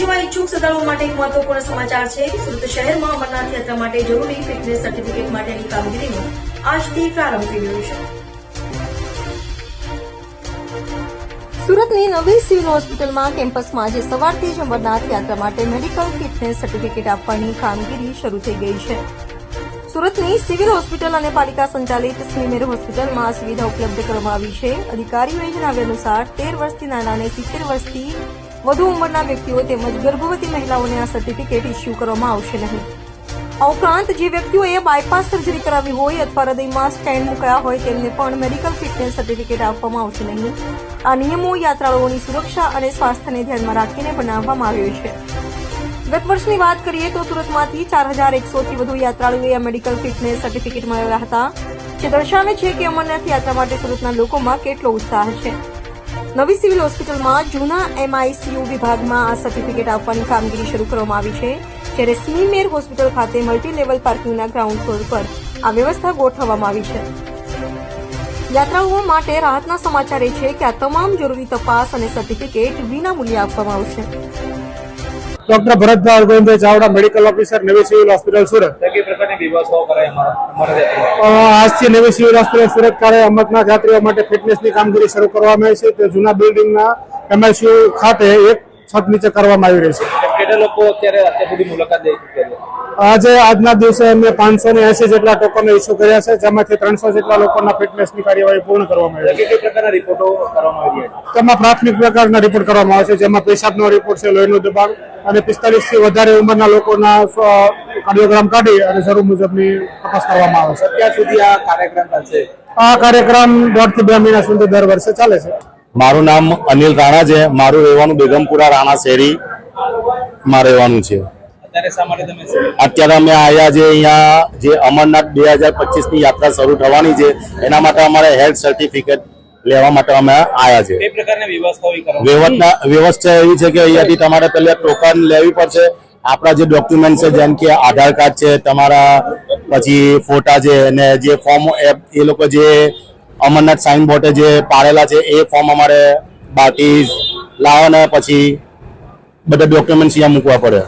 જવા ઈચ્છુક શ્રદ્ધાળુઓ માટે એક મહત્વપૂર્ણ સમાચાર છે સુરત શહેરમાં અમરનાથ યાત્રા માટે જરૂરી ફિટનેસ સર્ટિફિકેટ માટેની કામગીરીનો આજથી પ્રારંભ થઈ ગયો છે. સુરતની નવી સિવિલ હોસ્પિટલમાં કેમ્પસમાં આજે સવારથી જ અમરનાથ યાત્રા માટે મેડિકલ ફિટનેસ સર્ટિફિકેટ આપવાની કામગીરી શરૂ થઈ ગઈ છે. સુરતની સિવિલ હોસ્પિટલ અને પાલિકા સંચાલિત સ્મીમેર હોસ્પિટલમાં સુવિધા ઉપલબ્ધ કરવામાં આવી છે. અધિકારીઓએ જણાવ્યા અનુસાર તેર વર્ષથી નાના અને સિત્તેર વર્ષથી વધુ ઉંમરના વ્યક્તિઓ તેમજ ગર્ભવતી મહિલાઓને આ સર્ટિફિકેટ ઇસ્યુ કરવામાં આવશે નહીં. આ ઉપરાંત જે વ્યક્તિઓએ બાયપાસ સર્જરી કરાવી હોય અથવા હૃદયમાં સ્ટેન્ડ મુકાયા હોય તેમને પણ મેડિકલ ફિટનેસ સર્ટિફિકેટ આપવામાં આવશે નહીં. આ નિયમો યાત્રાળુઓની સુરક્ષા અને સ્વાસ્થ્યને ધ્યાનમાં રાખીને બનાવવામાં આવ્યો છે. ગત વર્ષની વાત કરીએ તો સુરતમાંથી ચાર હજાર એકસોથી વધુ યાત્રાળુઓએ આ મેડિકલ ફિટનેસ સર્ટિફિકેટ મેળવ્યા હતા. જે દર્શાવે છે કે અમરનાથ યાત્રા માટે સુરતના લોકોમાં કેટલો ઉત્સાહ છે. નવી સિવિલ હોસ્પિટલમાં જૂના એમઆઈસીયુ વિભાગમાં આ સર્ટિફિકેટ આપવાની કામગીરી શરૂ કરવામાં આવી છે, જ્યારે સ્મીમેર હોસ્પિટલ ખાતે મલ્ટીલેવલ પાર્કિંગના ગ્રાઉન્ડ ફ્લોર પર આ વ્યવસ્થા ગોઠવવામાં આવી છે. યાત્રાઓ માટે રાહતના સમાચાર એ છે કે આ તમામ જરૂરી તપાસ અને સર્ટિફિકેટ વિના મૂલ્યે આપવામાં આવશે. Doctor Bharatbhai Govindbhai Chavda medical officer નવી સિવિલ હોસ્પિટલ સુરત. આજથી નવી સિવિલ હોસ્પિટલ સુરત ખાતે અમરનાથ યાત્રીઓ માટે ફિટનેસની કામગીરી શરૂ કરવામાં આવી છે. તે જૂના બિલ્ડિંગના એમએસયુ ખાતે એક છત નીચે કરવામાં આવી રહી છે. આજે આજના દિવસે અમે પાંચસો ને એસી જેટલા ટોકન ઇસ્યુ કર્યા છે જેમાંથી ત્રણસો જેટલા લોકોના ફિટનેસની કાર્યવાહી પૂર્ણ કરવામાં આવી પ્રકારના રિપોર્ટો કરવામાં આવી છે? તેમાં પ્રાથમિક પ્રકારના રિપોર્ટ કરવામાં આવે છે જેમાં પેશાબનો રિપોર્ટ છે લોહીનું દબાણ અને પિસ્તાલીસથી વધારે ઉંમરના લોકોના કાર્ડિયોગ્રામ કાઢી અને જરૂર મુજબની તપાસ કરવામાં આવે છે. અત્યાર સુધી આ કાર્યક્રમ થશે આ કાર્યક્રમ દોઢથી બે મહિના સુધી દર વર્ષે ચાલે છે. મારું નામ અનિલ રાણા છે. મારું રહેવાનું બેગમપુરા રાણા શેરી માં રહેવાનું છે. અત્યારે અમે આવ્યા છે અહીંયા જે અમરનાથ બે હજાર પચીસની યાત્રા શરૂ થવાની છે એના માટે અમારે હેલ્થ સર્ટિફિકેટ લેવા માટે અમે આવ્યા છે વ્યવસ્થા એવી છે કે અહીંયાથી તમારે પહેલા ટોકન લેવી પડશે. આપણા જે ડોક્યુમેન્ટ છે જેમ કે આધાર કાર્ડ છે તમારા પછી ફોટા છે અને જે ફોર્મ એ લોકો જે અમરનાથ સાઇન બોર્ડે જે પાડેલા છે એ ફોર્મ અમારે બાકી લાવો ને પછી બધા ડોક્યુમેન્ટ્સ અહીંયા મૂકવા પડે.